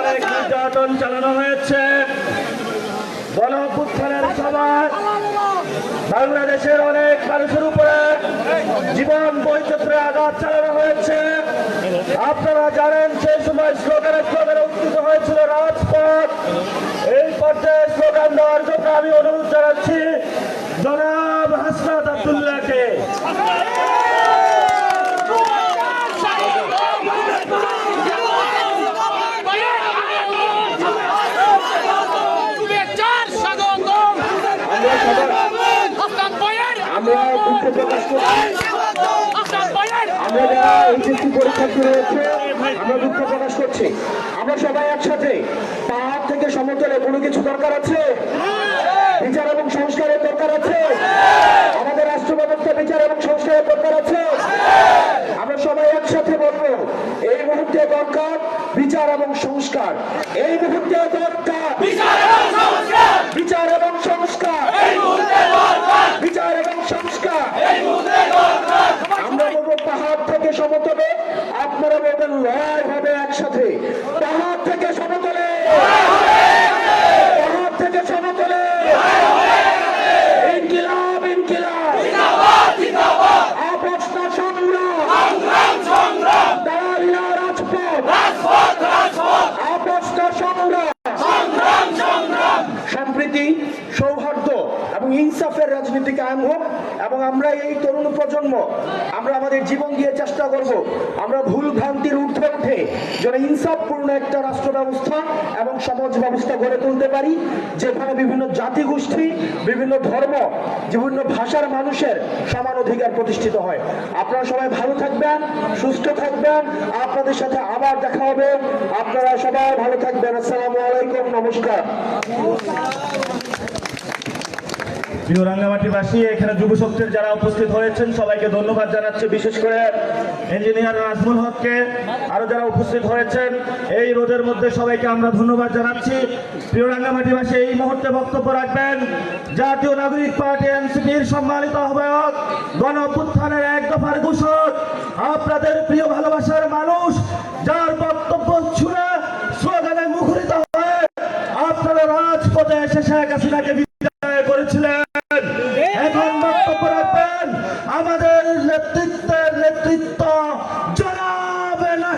অনেক নির্যাতন চালানো হয়েছে। গণ অভ্যুত্থানের সময় বাংলাদেশের অনেক মানুষের উপরে জীবন বৈচিত্র্যে আঘাত চালানো হয়েছে। আপনারা জানেন, সেই সময় স্লোগানে স্লোগানে উত্থিত হয়েছিল রাজপথ। এই পর্যায়ে স্লোগান দেওয়ার জন্য আমি অনুরোধ জানাচ্ছি, জনাব হাসনাত আবদুল্লাহকে আমরা দুঃখ প্রকাশ করছি আমরা যারা এইচএসসি আমরা দুঃখ প্রকাশ করছি আমরা সবাই একসাথে পাহাড় থেকে সমতলে কোনো কিছু দরকার আছে বিচার এবং সংস্কারের দরকার আছে আমাদের রাষ্ট্র ব্যবস্থা বিচার এবং সংস্কারের দরকার আছে আমরা সবাই একসাথে বলব এই মুহূর্তে দরকার বিচার এবং সংস্কার এই মুহূর্তে দরকার বিচার এবং সংস্কার বিচার এবং সংস্কার আমরা বলব পাহাড় থেকে সমতলে আপনারা বলবেন লয় হবে একসাথে। পাহাড় থেকে সমতলে পাহাড় থেকে সমতলে ইনকিলাব ইনকিলাব আপোষ না সংগ্রাম দাঁড়িয়ে রাজপথ আপোষ না সংগ্রাম সম্প্রীতি সৌহার্দ্য এবং ইনসাফের রাজনীতি কায়েম হোক এবং আমরা এই তরুণ প্রজন্ম, আমরা আমাদের জীবন দিয়ে চেষ্টা করব, আমরা ভুল ভ্রান্তির ঊর্ধ্বে উঠে যেন ইনসাফপূর্ণ একটা রাষ্ট্র ব্যবস্থা এবং সমাজ ব্যবস্থা গড়ে তুলতে পারি, যেখানে বিভিন্ন জাতিগোষ্ঠী, বিভিন্ন ধর্ম, বিভিন্ন ভাষার মানুষের সমান অধিকার প্রতিষ্ঠিত হয়। আপনারা সবাই ভালো থাকবেন, সুস্থ থাকবেন। আপনাদের সাথে আবার দেখা হবে। আপনারা সবাই ভালো থাকবেন। আসসালামু আলাইকুম। নমস্কার। প্রিয় রাঙ্গামাটিবাসী, এখানে যুব শক্তির যারা উপস্থিত হয়েছেন, সবাইকে ধন্যবাদ জানাচ্ছি। বিশেষ করে ইঞ্জিনিয়ার নাজমুল হককে আরও যারা উপস্থিত হয়েছেন, এই রোদের মধ্যে সবাইকে আমরা ধন্যবাদ জানাচ্ছি। প্রিয় রাঙ্গামাটিবাসী, এই মুহূর্তে বক্তব্য রাখবেন, জাতীয় নাগরিক পার্টি এনসিপির সম্মানিত আহ্বায়ক, গণ অভ্যুত্থানের এক দফার ঘোষক, আপনাদের প্রিয় ভালোবাসার মানুষ, যার বক্তব্য শুনে স্লোগানে মুখরিত হয়ে আপনারা রাজপথে এসে শেখ হাসিনাকে বিদায় করেছিলেন।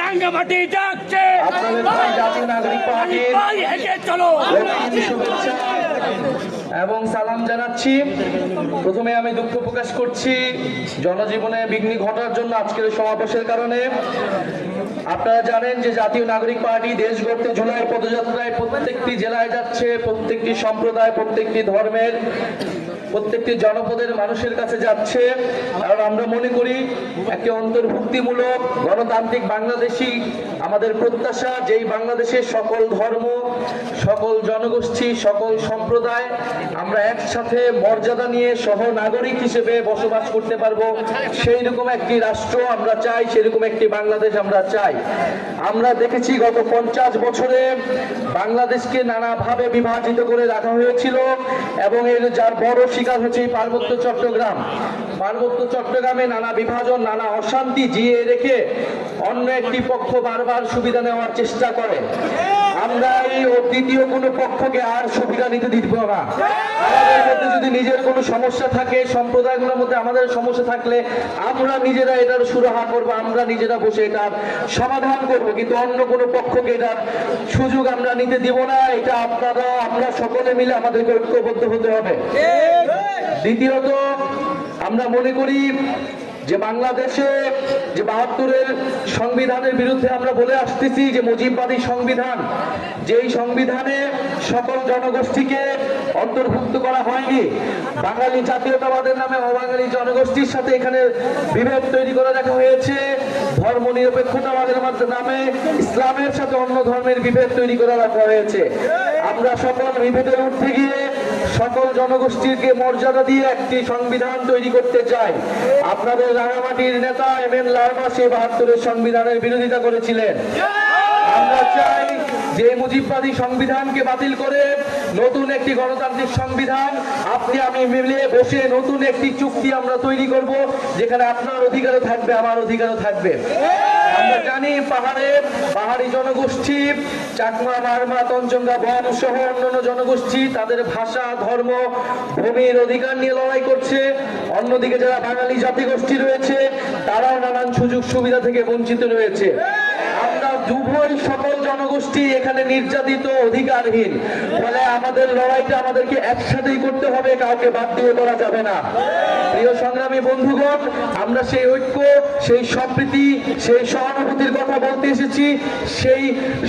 রাঙ্গামাটি যাচ্ছে। আপনাদের ভাই জাতীয় নাগরিক পার্টির চলো। এবং সালাম জানাচ্ছি। প্রথমে আমি দুঃখ প্রকাশ করছি জনজীবনে বিঘ্ন ঘটার জন্য আজকের সমাবেশের কারণে। আপনারা জানেন যে জাতীয় নাগরিক পার্টি দেশ গড়তে জুলাই পদযাত্রায় প্রত্যেকটি জেলায় যাচ্ছে প্রত্যেকটি সম্প্রদায় প্রত্যেকটি ধর্মের প্রত্যেকটি জনপদের মানুষের কাছে যাচ্ছে। কারণ আমরা মনে করি একটি অন্তর্ভুক্তিমূলক, গণতান্ত্রিক বাংলাদেশী আমাদের প্রত্যাশা, যেই বাংলাদেশের সকল ধর্ম, সকল জনগোষ্ঠী, সকল সম্প্রদায়, আমরা একসাথে মর্যাদা নিয়ে সহ নাগরিক হিসেবে বসবাস করতে পারব। সেই রকম একটি রাষ্ট্র আমরা চাই, সেরকম একটি বাংলাদেশ আমরা চাই। আমরা দেখেছি গত পঞ্চাশ বছরে বাংলাদেশকে নানাভাবে বিভাজিত করে রাখা হয়েছিল এবং এর যার বড় শিকার হচ্ছে পার্বত্য চট্টগ্রাম। পার্বত্য চট্টগ্রামে নানা বিভাজন, নানা অশান্তি জিয়ে রেখে অন্য একটি পক্ষ বারবার সুবিধা নেওয়ার চেষ্টা করে। আমরা এই দ্বিতীয় কোনো পক্ষকে আর সুবিধা নিতে দিব না। আমাদের মধ্যে যদি নিজের কোনো সমস্যা থাকে সম্প্রদায়গুলোর মধ্যে আমাদের সমস্যা থাকলে আমরা নিজেরা এটার সুরাহা করব আমরা নিজেরা বসে এটার সমাধান করব। কিন্তু অন্য কোনো পক্ষকে এটার সুযোগ আমরা নিতে দিব না এটা আপনারা আমরা সকলে মিলে আমাদেরকে ঐক্যবদ্ধ হতে হবে। দ্বিতীয়ত আমরা মনে করি যে বাংলাদেশে যে বাহাত্তরের সংবিধানের বিরুদ্ধে আমরা বলে আসতেছি যে মুজিববাদী সংবিধান, যেই সংবিধানে সকল জনগোষ্ঠীকে অন্তর্ভুক্ত করা হয়নি, বাঙালি জাতীয়তাবাদের নামে অবাঙালি জনগোষ্ঠীর সাথে এখানে বিভেদ তৈরি করে রাখা হয়েছে ধর্ম নিরপেক্ষতাবাদের নামে ইসলামের সাথে অন্য ধর্মের বিভেদ তৈরি করে রাখা হয়েছে। আমরা সকল বিভেদের উঠতে গিয়ে সকল জনগোষ্ঠীকে মর্যাদা দিয়ে একটি সংবিধান তৈরি করতে চাই। আপনাদের রাঙামাটির নেতা এম এন লারমা সে বাহাত্তরের সংবিধানের বিরোধিতা করেছিলেন। আমরা চাই যে মুজিববাদী সংবিধানকে বাতিল করে নতুন একটি গণতান্ত্রিক সংবিধান আপনি আমি মিলে বসে নতুন একটি চুক্তি আমরা তৈরি করব, যেখানে আপনার অধিকারও থাকবে, আমার অধিকারও থাকবে। আমরা জানি পাহাড়ের পাহাড়ি জনগোষ্ঠী, চাকমা, মারমা, তঞ্চঙ্গা, বন সহ অন্যান্য জনগোষ্ঠী তাদের ভাষা, ধর্ম, ভূমির অধিকার নিয়ে লড়াই করছে। অন্যদিকে যারা বাঙালি জাতিগোষ্ঠী রয়েছে, তারাও নানান সুযোগ সুবিধা থেকে বঞ্চিত রয়েছে। উভয় সকল জনগোষ্ঠী এখানে নির্যাতিত, অধিকারহীন। ফলে আমাদের লড়াইটা আমাদেরকে একসাথেই করতে হবে, কাউকে বাদ দিয়ে করা যাবে না। প্রিয় সংগ্রামী বন্ধুগণ, আমরা সেই ঐক্য, সেই সম্প্রীতি, সেই সহানুভূতির কথা বলতে এসেছি। সেই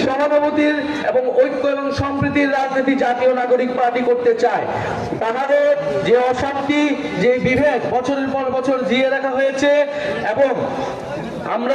সহানুভূতির এবং ঐক্য এবং সম্প্রীতির রাজনীতি জাতীয় নাগরিক পার্টি করতে চায়। তাহলে যে অশান্তি, যে বিভেদ বছরের পর বছর জিয়ে রাখা হয়েছে এবং আমরা